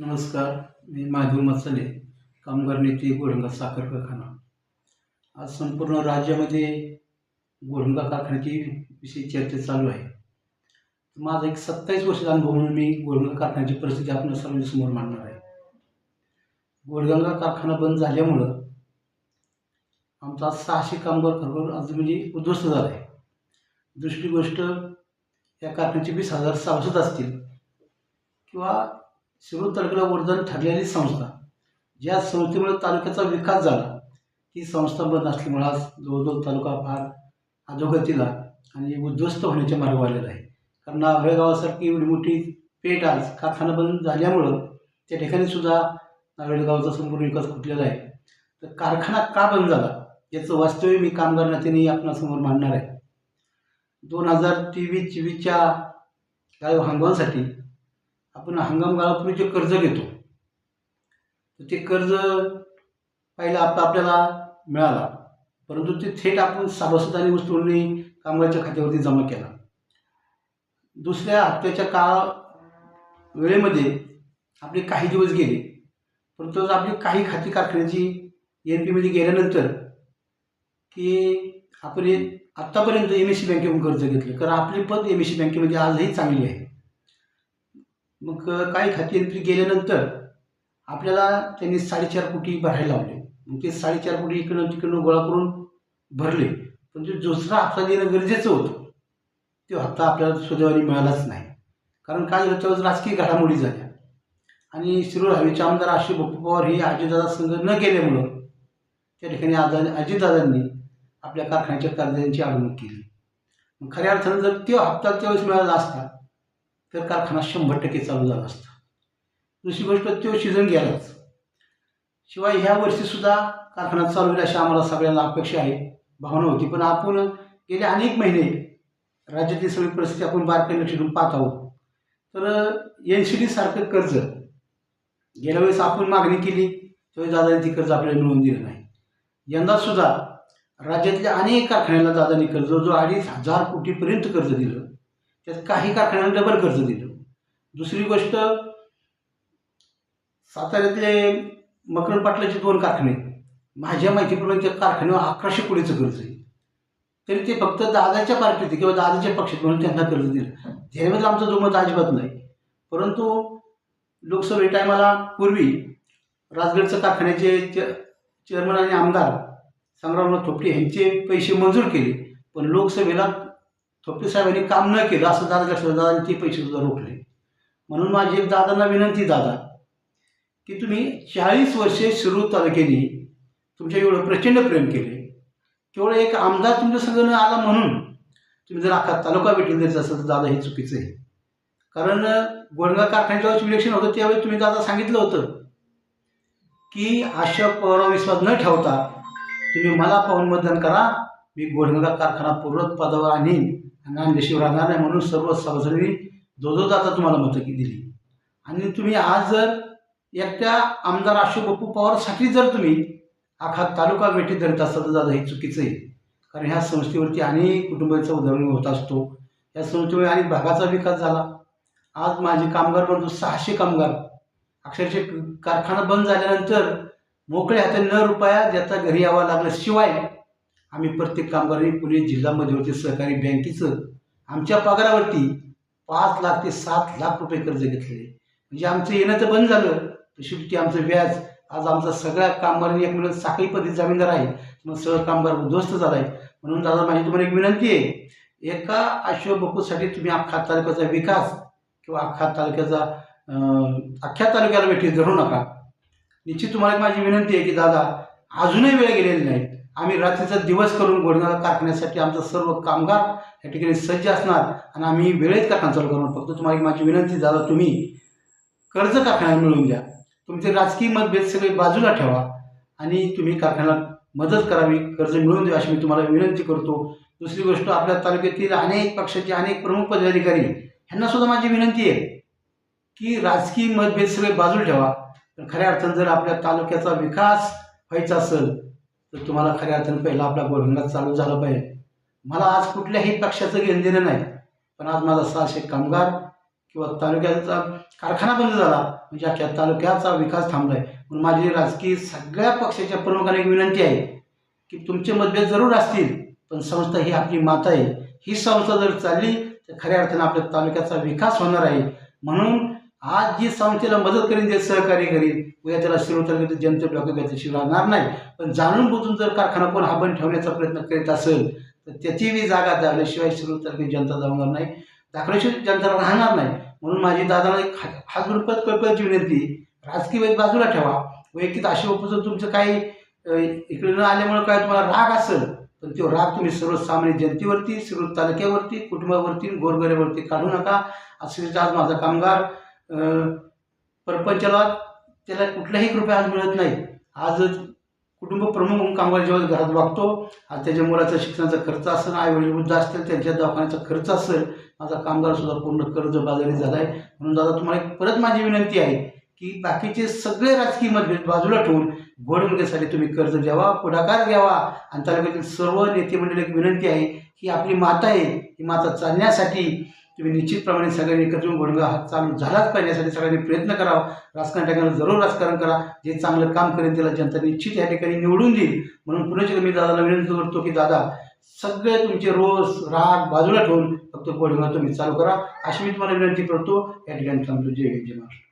नमस्कार मी महादेव मसाले कामगार नेते गोरंगा साखर कारखाना. आज संपूर्ण राज्यामध्ये गोरंगा कारखान्याची विषयी चर्चा चालू आहे. माझा एक सत्तावीस वर्षाचा अनुभव म्हणून मी गोरंगा कारखान्याची परिस्थिती आपण सर्वांसमोर मांडणार आहे. गोरगंगा कारखाना बंद झाल्यामुळं आमचा सहाशे कामगार खरोखर आज म्हणजे उद्ध्वस्त झाला. आहे दुसरी गोष्ट या कारखान्याचे वीस हजार सभासद असतील किंवा शिरूर तालुक्याला वरदान ठरलेली संस्था ज्या संस्थेमुळे तालुक्याचा विकास झाला. ती संस्था बंद असल्यामुळे आज जवळजवळ तालुका फार अधोगतीला आणि उद्ध्वस्त होण्याच्या मार्गावर आलेला आहे कारण नावरे गावासारखी एवढी मोठी पेठ आज कारखाना बंद झाल्यामुळं त्या ठिकाणी सुद्धा नावेड गावाचा संपूर्ण विकास खुटलेला आहे. तर कारखाना का बंद झाला याचं वास्तव्य मी कामगार नात्याने आपणासमोर मांडणार आहे. दोन हजार तेवीस चोवीसच्या गाय हंगामासाठी आपण हंगाम गाळापूर्वी जे कर्ज घेतो तर ते कर्ज पहिला आपलं आपल्याला मिळाला. परंतु ते थेट आपण सभासद वस्तूंनी कामगारच्या खात्यावरती जमा केला. दुसऱ्या हप्त्याच्या काळ वेळेमध्ये आपले काही दिवस गेले. परंतु आपली काही खाती कारखान्याची एन पीमध्ये गेल्यानंतर की आपण आत्तापर्यंत एम एस सी बँकेकडून कर्ज घेतलं. कारण आपली पद एम एस सी बँकेमध्ये आजही चांगली आहे. मग काही खाती गेल्यानंतर आपल्याला त्यांनी साडेचार कोटी भरायला लावले. मग ते साडेचार कोटी इकडनं तिकडनं गोळा करून भरले. पण ते दुसरा हप्ता देणं गरजेचं होतं. तो हप्ता आपल्याला सुदैवाने मिळालाच नाही. कारण काय झालं त्यावेळेस राजकीय घडामोडी झाल्या. आणि शिरूर हवेचे आमदार आशु बप्पू पवार हे अजितदादा संघ न केल्यामुळं त्या ठिकाणी आजा अजितदादांनी आपल्या कारखान्याच्या कर्जांची अडवणूक केली. मग खऱ्या अर्थानं जर तो हप्ता त्यावेळेस मिळाला असता तर कारखाना शंभर टक्के चालू झाला असता. दुसरी गोष्ट तो सीझन गेलाच. शिवाय ह्या वर्षीसुद्धा कारखाना चालू होईल अशी आम्हाला सगळ्यांना अपेक्षा आहे भावना होती. पण आपण गेले अनेक महिने राज्यातील सगळी परिस्थिती आपण बारकाईने लक्ष देऊन पाहत आहोत. तर एन सी डी सारखं कर्ज गेल्या वेळेस आपण मागणी केली त्यावेळेस दादाने ती कर्ज आपल्याला मिळवून दिलं नाही. यंदासुद्धा राज्यातल्या अनेक कारखान्याला दादाने कर्ज जो अडीच हजार कोटीपर्यंत कर्ज दिलं. त्यात काही कारखान्यांना डबल कर्ज दिलं. दुसरी गोष्ट साताऱ्यातले मकरंद पाटलाचे दोन कारखाने माझ्या माहितीप्रमाणे त्या कारखान्यावर अकराशे कोटीचं कर्ज आहे. तरी ते फक्त दादाच्या पार्टीत किंवा दादाच्या पक्षात म्हणून त्यांना कर्ज दिलं. त्यामध्ये आमचं दुमत अजिबात नाही. परंतु लोकसभे टायमाला पूर्वी राजगडचं कारखान्याचे चेअरमन आणि आमदार संग्रामराव थोपटे यांचे पैसे मंजूर केले. पण लोकसभेला थोपटे साहेबांनी काम न केलं असं दादा लक्षात दादा ते पैसे सुद्धा रोखले. म्हणून माझी एक दादांना विनंती दादा की तुम्ही चाळीस वर्षे शिरूर तालुक्याने तुमच्या एवढं प्रचंड प्रेम केले. केवळ एक आमदार तुमच्या संघ आला म्हणून तुम्ही जर अख्खा तालुका भेटून द्यायचा असेल तर दादा हे चुकीचं आहे. कारण गोरंगा कारखान्याच्या वेळेस इलेक्शन होतं त्यावेळी तुम्ही दादा सांगितलं होतं की अशा पवारावर विश्वास न ठेवता तुम्ही मला पाहून मतदान करा मी गोरंगा कारखाना पूर्वत पदावर आणीन. आणि राहणार नाही म्हणून सर्व सभासदांनी जो जो तुम्हाला मतं दिली. आणि तुम्ही आज जर एकट्या आमदार अशोक बापू पवारसाठी जर तुम्ही अख्खा तालुका भेटीत धरत असाल तर दादा हे चुकीचं आहे. कारण ह्या संस्थेवरती अनेक कुटुंबाचा उदरनिर्वाह होत असतो. या संस्थेमुळे अनेक भागाचा विकास झाला. आज माझे कामगार म्हणतो सहाशे कामगार अक्षरशः कारखाना बंद झाल्यानंतर मोकळ्या हाताने न रुपया ज्याचा घरी यावा लागला शिवाय आम्ही प्रत्येक कामगारांनी पुणे जिल्हा मध्यवर्ती सहकारी बँकेचं आमच्या पगारावरती पाच लाख ते सात लाख रुपये कर्ज घेतले म्हणजे आमचं येणं तर बंद झालं. तर शेवटी आमचं व्याज आज आमचा सगळ्या कामगारांनी एक मिळून साखळी पद्धती जामीनदार आहे मग सगळं कामगार उद्ध्वस्त झाला आहे म्हणून दादा माझी तुम्हाला एक विनंती आहे. एका अशोक बपूसाठी तुम्ही अख्खा तालुक्याचा विकास किंवा अख्खा तालुक्याचा अख्ख्या तालुक्याला भेटी धरू नका. निश्चित तुम्हाला एक माझी विनंती आहे की दादा अजूनही वेळ गेलेली नाही. आम्ही रात्रीचा दिवस करून गोडगाव कारखान्यासाठी आमचं सर्व कामगार या ठिकाणी सज्ज असणार आणि आम्ही वेळेत कारखाना चालू करणार फक्त तुम्हाला माझी विनंती आहे, दादा तुम्ही कर्ज कारखान्याला मिळवून द्या. तुमचे राजकीय मतभेद सगळे बाजूला ठेवा आणि तुम्ही कारखान्याला मदत करावी कर्ज मिळवून द्या अशी मी तुम्हाला विनंती करतो. दुसरी गोष्ट आपल्या तालुक्यातील अनेक पक्षाचे अनेक प्रमुख पदाधिकारी ह्यांना सुद्धा माझी विनंती आहे की राजकीय मतभेद सगळे बाजूला ठेवा. तर खऱ्या अर्थानं जर आपल्या तालुक्याचा विकास व्हायचा असेल तर तुम्हाला खऱ्या अर्थानं पहिला आपला गोरंगा चालू झाला पाहिजे. मला आज कुठल्याही पक्षाचं घेणं देणं नाही पण आज माझा सहाशे कामगार किंवा तालुक्याचा कारखाना बंद झाला म्हणजे अख्ख्या तालुक्याचा विकास थांबलाय. म्हणून माझी राजकीय सगळ्या पक्षाच्या प्रमुखांना एक विनंती आहे की तुमचे मतभेद जरूर असतील पण संस्था ही आपली माता आहे. ही संस्था जर चालली तर खऱ्या अर्थानं आपल्या तालुक्याचा विकास होणार आहे. म्हणून आज जी संस्थेला मदत करीन जे सहकार्य करीन उद्या त्याला शिरोतर जनते डोक्यात त्याच्याशी राहणार नाही. पण जाणून बुजून जर कारखाना कोण हाबण ठेवण्याचा प्रयत्न करीत असेल तर त्याची बी जागा झाल्याशिवाय शिरोतर जनता जाणार नाही. दाखल्याशिवाय जनता राहणार नाही. म्हणून माझी दादाला एक हात रुपयात पद कळकळची विनंती राजकीय वेळ बाजूला ठेवा. वैयक्तिक अशी उपजून तुमचं काही इकडे न आल्यामुळे काय तुम्हाला राग असेल पण तो राग तुम्ही सर्वसामान्य जनतेवरती सर्व तालुक्यावरती कुटुंबावरती गोरगऱ्यावरती काढू नका. असं आज माझा कामगार. परपंचाला त्याला कुठलाही कृपया आज मिळत नाही. आज कुटुंब प्रमुख म्हणून कामगार जेव्हा घरात वागतो आज त्याच्या मुलाचा शिक्षणाचा खर्च असेल आईवडील वृद्ध असतील त्यांच्या दवाखान्याचा खर्च असेल माझा कामगार सुद्धा पूर्ण कर्ज बाजारी झाला आहे म्हणून दादा तुम्हाला एक परत माझी विनंती आहे की बाकीचे सगळे राजकीय मतभेद बाजूला ठेवून गोडमुलग्यासाठी तुम्ही कर्ज घ्यावा पुढाकार घ्यावा. आणि तालुक्यातील सर्व नेते मंडळी एक विनंती आहे ही आपली माता आहे ही माता चालण्यासाठी तुम्ही निश्चितप्रमाणे सगळ्यांनी एकत्र येऊन हा चालू झालाच पाहिजे यासाठी सगळ्यांनी प्रयत्न करावा. राजकारण टाकायला जरूर राजकारण करा. जे चांगलं काम करेल त्याला जनता निश्चित या ठिकाणी निवडून देईल. म्हणून पुन्हा मी दादाला विनंती करतो की दादा सगळे तुमचे रोज राग बाजूला ठेवून फक्त गोडगा तुम्ही चालू करा. अशी मी तुम्हाला विनंती करतो. या ठिकाणी थांबतो. जय हिंद जय महाराष्ट्र.